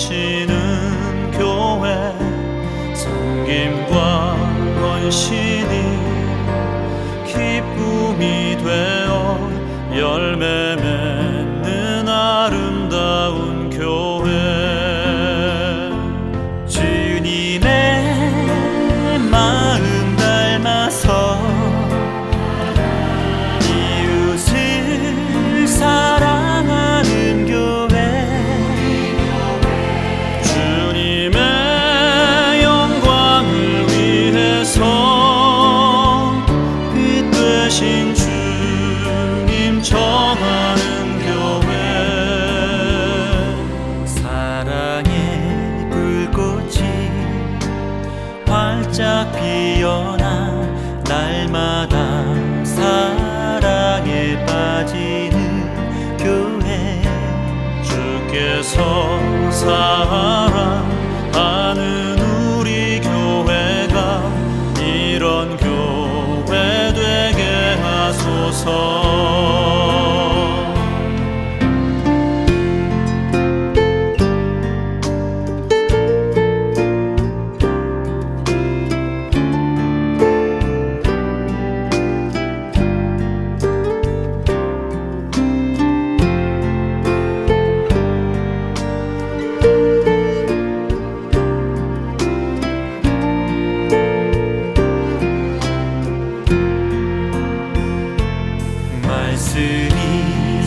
넘치는 교회 섬김과 헌신이 기쁨이 되어 열매 맺 활짝 피어나 날마다 사랑에 빠지는 교회. 주께서 사랑하는 우리 교회가 이런 교회 되게 하소서 말씀